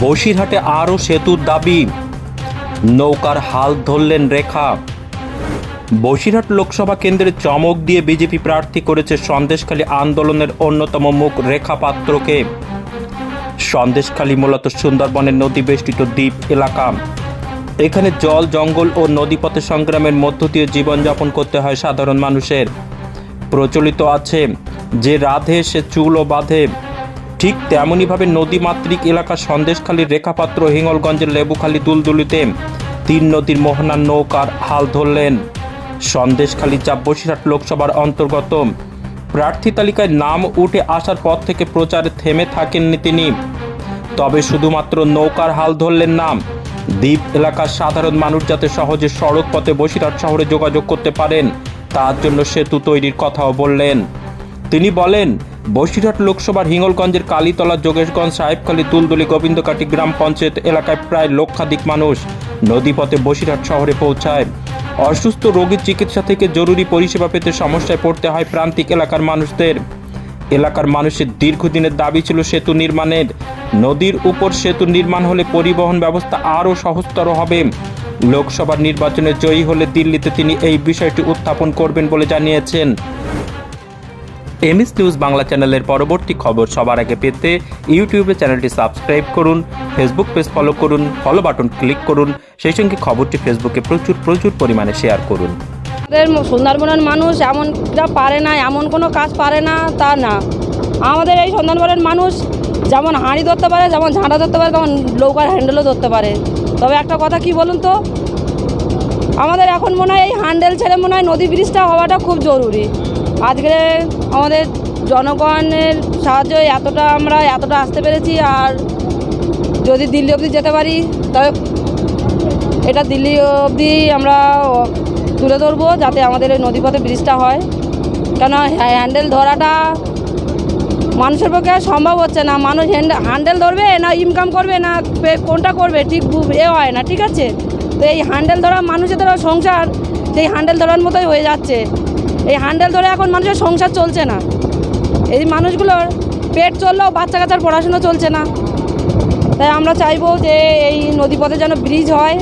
বসিরহাটে আরও সেতুর দাবি। নৌকার হাল ধরলেন রেখা। বসিরহাট লোকসভা কেন্দ্রে চমক দিয়ে বিজেপি প্রার্থী করেছে সন্দেশখালী আন্দোলনের অন্যতম মুখ রেখা পাত্রকে। সন্দেশখালী মূলত সুন্দরবনের নদী বেষ্টিত দ্বীপ এলাকা। এখানে জল, জঙ্গল ও নদীপথে সংগ্রামের মধ্য দিয়ে জীবনযাপন করতে হয় সাধারণ মানুষের। প্রচলিত আছে যে রাধে সে চুলও বাঁধে। ঠিক তেমনইভাবে নদীমাতৃক এলাকা সন্দেশখালীর রেখাপাত্র, হিঙ্গলগঞ্জের লেবুখালী, দুলদুলিতে তিন নদীর মোহনার নৌকার হাল ধরলেন। সন্দেশখালী চাপ বসিরহাট লোকসভার অন্তর্গত। প্রার্থী তালিকায় নাম উঠে আসার পর থেকে প্রচারে থেমে থাকেননি তিনি। তবে শুধুমাত্র নৌকার হাল ধরলেন না দ্বীপ এলাকার সাধারণ মানুষ যাতে সহজে সড়ক পথে বসিরহাট শহরে যোগাযোগ করতে পারেন, তার জন্য সেতু তৈরির কথাও বললেন। তিনি বলেন বসিরহাট লোকসভার হিঙ্গলগঞ্জের কালীতলা যোগেশগঞ্জ সাহেবখালী তুলদুলি গোবিন্দকাটি গ্রাম পঞ্চায়েত এলাকায় প্রায় লক্ষাধিক মানুষ নদীপথে বসিরহাট শহরে পৌঁছায়। অসুস্থ রোগীর চিকিৎসা থেকে জরুরি পরিষেবা পেতে সমস্যায় পড়তে হয় প্রান্তিক এলাকার মানুষদের। এলাকার মানুষের দীর্ঘদিনের দাবি ছিল সেতু নির্মাণের। নদীর উপর সেতু নির্মাণ হলে পরিবহন ব্যবস্থা আরও সহজতর হবে। লোকসভার নির্বাচনে জয়ী হলে দিল্লিতে তিনি এই বিষয়টি উত্থাপন করবেন বলে জানিয়েছেন। এমএস নিউজ বাংলা চ্যানেলের পরবর্তী খবর সবার আগে পেতে ইউটিউবে চ্যানেলটি সাবস্ক্রাইব করুন, ফেসবুক পেজ ফলো করুন ফলো বাটন ক্লিক করুন, সেই সঙ্গে খবরটি ফেসবুকে প্রচুর প্রচুর পরিমাণে শেয়ার করুন। আমাদের সুন্দরবনের মানুষ এমনটা পারে না, এমন কোনো কাজ পারে না, তা না। আমাদের এই সুন্দরবনের মানুষ যেমন হাঁড়ি ধরতে পারে, যেমন ঝাঁটা ধরতে পারে, তেমন নৌকার হ্যান্ডেলও ধরতে পারে। তবে একটা কথা কি বলুন তো? আমাদের এখন মনে হয় এই হ্যান্ডেল ছেড়ে মনে হয় নদী ব্রিজটা হওয়াটা খুব জরুরি। আজকে আমাদের জনগণের সাহায্যে এতটা আমরা এতটা আসতে পেরেছি, আর যদি দিল্লি অবধি যেতে পারি, তবে এটা দিল্লি অবধি আমরা তুলে ধরবো যাতে আমাদের এই নদীপথে ব্রিজটা হয়। কেন হ্যান্ডেল ধরাটা মানুষের পক্ষে সম্ভব হচ্ছে না। মানুষ হ্যান্ডেল ধরবে না ইনকাম করবে না কোনটা করবে? ঠিক এ হয় না, ঠিক আছে? তো এই হ্যান্ডেল ধরা মানুষের ধরা সংসার, সেই হ্যান্ডেল ধরার মতোই হয়ে যাচ্ছে। এই হ্যান্ডেল ধরে এখন মানুষের সংসার চলছে না। এই মানুষগুলোর পেট চললেও বাচ্চা কাচ্চার পড়াশুনো চলছে না। তাই আমরা চাইব যে এই নদীপথে যেন ব্রিজ হয়।